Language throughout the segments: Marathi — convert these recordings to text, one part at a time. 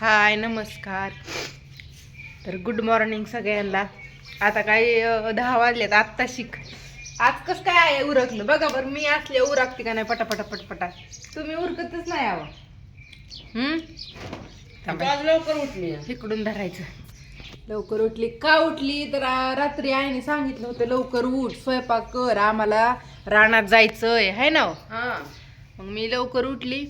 हाय नमस्कार. तर गुड मॉर्निंग सगळ्यांना. आता काय दहा वाजलेत आत्ता शिक. आज कसं काय आहे उरकलं? बघा बरं मी असले उरकते का नाही पटापटा पटपटा. तुम्ही उरकतच नाही थांबा. आज लवकर उठली. इकडून धरायचं. लवकर उठली. का उठली? तर रात्री आईने सांगितलं होतं लवकर उठ स्वयंपाक कर. आम्हाला रानात जायचंय. है ना हो? मग मी लवकर उठली.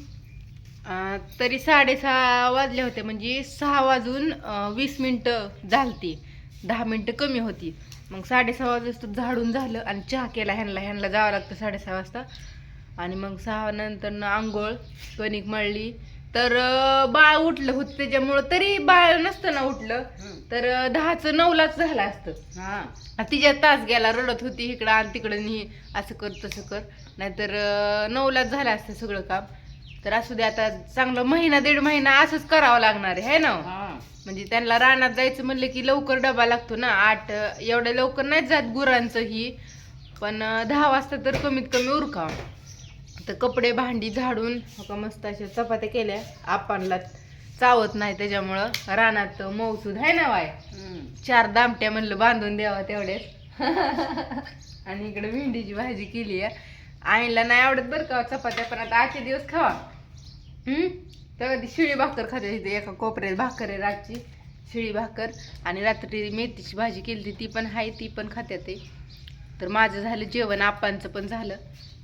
तरी साडेसहा वाजले होते म्हणजे सहा वाजून वीस मिनटं झालती. दहा मिनटं कमी होती. मग साडेसहा वाजता झाडून झालं आणि चहा केला ह्यांना. ह्यांना जावं लागतं साडेसहा वाजता. आणि मग सहा नंतर आंघोळ कणिक मळली. तर बाळ उठलं होतं त्याच्यामुळं. तरी बाळ नसतं ना उठलं. तर दहाचं नऊलाच झालं असतं. हा. तिच्या तास गेला रडत होती इकडं आणि तिकडं नी असं कर तसं कर. नाहीतर नऊलाच झालं असतं सगळं काम. तर असू दे आता चांगलं महिना दीड महिना असंच करावं लागणार आहे ना? म्हणजे त्यांना रानात जायचं म्हणलं की लवकर डबा लागतो ना आठ एवढ्या लवकर नाही जात गुरांचं ही पण दहा वाजता तर कमीत कमी उरकावं तर कपडे भांडी झाडून हो का मस्त अशा चपात्या केल्या आपणला चावत नाही त्याच्यामुळं रानात मौसूद आहे ना वाय चार दामट्या म्हणलं बांधून द्यावा तेवढ्याच आणि इकडे भेंडीची भाजी केली आहे. आईला नाही आवडत बरं का चपात्या पण आता आजचे दिवस खावा. हम्म? तेव्हा ती शिळी भाकर खाते इथे एका कोपऱ्यात भाकर आहे रातची शिळी भाकर. आणि रात्री मेथीची भाजी केली ती पण आहे ती पण खात्यात ते. तर माझं झालं जेवण आपांचं पण झालं.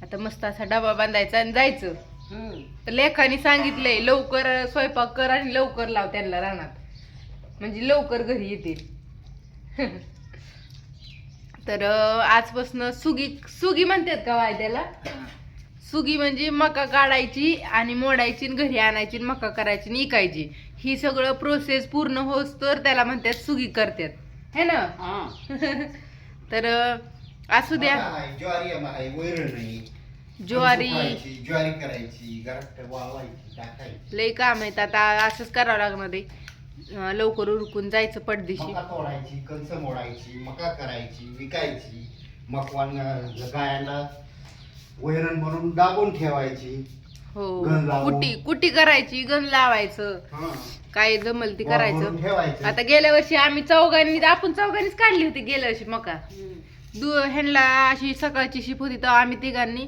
आता मस्त असा डबा बांधायचा आणि जायचं. तर लेखाने सांगितलंय लवकर स्वयंपाक कर आणि लवकर लाव त्यांना रानात. म्हणजे लवकर घरी येतील तर आजपासनं सुगी सुगी म्हणतात का वाय त्याला सुगी म्हणजे मका काढायची आणि मोडायची आणि घरी आणायची आणि मका करायची आणि इकायची. ही सगळं प्रोसेस पूर्ण होस तर त्याला म्हणतात सुगी करतात. है ना? तर असू द्या. ज्वारी ज्वारी. करायची घरात वाळवायची टाकायची. लय काम आहेत आता असंच करावं लागणार आहे. लवकर उरकून जायचं पडदिशी. मका तोडायची कंस मोडायची मका करायची विकायची. मकवान अं, गायांना वैरण म्हणून दाबून ठेवायची. हो. लावून. कुटी कुटी करायची गण लावायचं. हा. काय जमल ती करायचं. ठेवायचं. आता गेल्या वर्षी आम्ही चौघांनी आपण चौघांनीच काढली होती गेल्या वर्षी मका. दु ह्यांना अशी सकाळची शिप होती तेव्हा आम्ही तिघांनी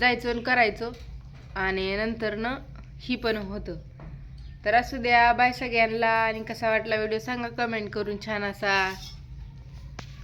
जायचो आणि करायचो. आणि नंतर न ही पण होतं. तर असू द्या बाय सगळ्यांना. आणि कसा वाटला व्हिडिओ सांगा कमेंट करून छान असा.